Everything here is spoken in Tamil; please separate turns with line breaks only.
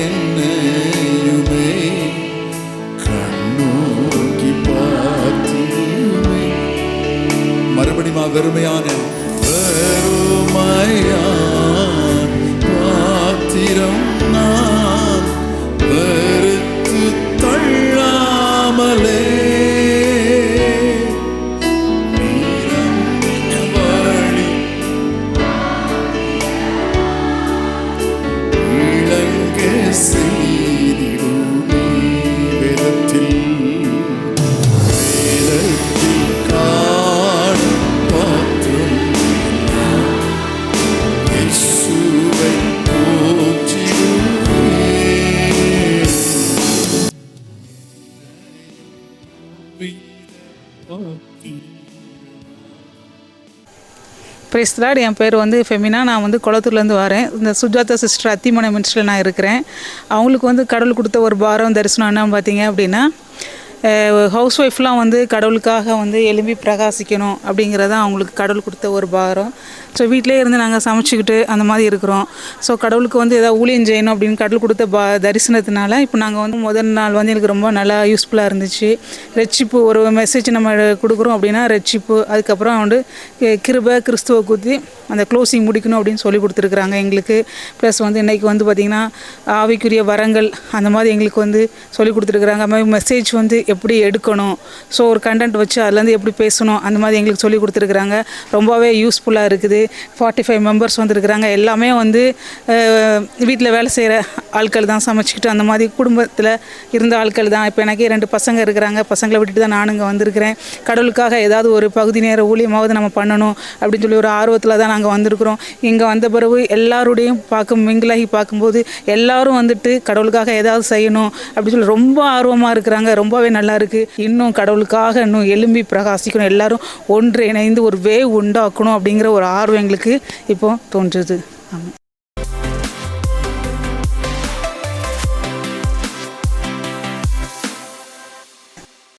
என்னையுமே கண்ணோக்கி பார்த்தீமே மறுபடியும் வெறுமையான
பிரைஸ்லாட் என் பேர் வந்து ஃபெமினா. நான் வந்து குளத்தூர்லேருந்து வரேன். இந்த சுஜாதா சிஸ்டர் அத்திமனை மினிஸ்டரில் நான் இருக்கிறேன். அவங்களுக்கு வந்து கடவுள் கொடுத்த ஒரு பாரம் தரிசனம் என்னன்னு பார்த்தீங்க அப்படின்னா ஹவுஸ் ஒய்ஃப்லாம் வந்து கடவுளுக்காக வந்து எலும்பி பிரகாசிக்கணும் அப்படிங்கிறது தான் அவங்களுக்கு கடவுள் கொடுத்த ஒரு பாரம். ஸோ வீட்டிலே இருந்து நாங்கள் சமைச்சிக்கிட்டு அந்த மாதிரி இருக்கிறோம். ஸோ கடவுளுக்கு வந்து எதாவது ஊழியம் செய்யணும் அப்படின்னு கடவுள் கொடுத்த பா தரிசனத்தினால இப்போ நாங்கள் வந்து முதல் நாள் வந்து எனக்கு ரொம்ப நல்லா யூஸ்ஃபுல்லாக இருந்துச்சு. ரெச்சிப்பு ஒரு மெசேஜ் நம்ம கொடுக்குறோம் அப்படின்னா ரெச்சிப்பு அதுக்கப்புறம் வந்து கிருப கிறிஸ்துவ குத்தி அந்த க்ளோசிங் முடிக்கணும் அப்படின்னு சொல்லி கொடுத்துருக்குறாங்க எங்களுக்கு. ப்ளஸ் வந்து இன்றைக்கி வந்து பார்த்திங்கன்னா ஆவிக்குரிய வரங்கள் அந்த மாதிரி எங்களுக்கு வந்து சொல்லி கொடுத்துருக்குறாங்க. மாதிரி மெசேஜ் வந்து எப்படி எடுக்கணும்? ஸோ ஒரு கண்டென்ட் வச்சு அதுலேருந்து எப்படி பேசணும்? அந்த மாதிரி எங்களுக்கு சொல்லி கொடுத்துருக்குறாங்க. ரொம்பவே யூஸ்ஃபுல்லாக இருக்குது. ஃபார்ட்டி ஃபைவ் மெம்பர்ஸ் வந்துருக்குறாங்க. எல்லாமே வந்து வீட்டில் வேலை செய்கிற ஆட்கள் தான் சமைச்சிக்கிட்டு அந்த மாதிரி குடும்பத்தில் இருந்த ஆட்கள் தான். இப்போ எனக்கு ரெண்டு பசங்க இருக்கிறாங்க. பசங்களை விட்டுட்டு தான் நானுங்க வந்திருக்கிறேன். கடவுளுக்காக ஏதாவது ஒரு பகுதி நேர ஊழியமாவது நம்ம பண்ணணும் அப்படின்னு சொல்லி ஒரு ஆர்வத்தில் தான் நாங்கள் வந்திருக்கிறோம். இங்கே வந்த பிறகு எல்லாருடையும் பார்க்கும் மிங்கிலாகி பார்க்கும்போது எல்லாரும் வந்துட்டு கடவுளுக்காக ஏதாவது செய்யணும் அப்படின்னு சொல்லி ரொம்ப ஆர்வமாக இருக்கிறாங்க. ரொம்பவே நல்லா இருக்குது இன்னும் கடவுளுக்காக இன்னும் எலும்பி பிரகாசிக்கணும். எல்லாரும் ஒன்று இணைந்து ஒரு வே உண்டாக்கணும் அப்படிங்கிற ஒரு ஆர்வம் எங்களுக்கு இப்போ தோன்றுது. ஆமாம்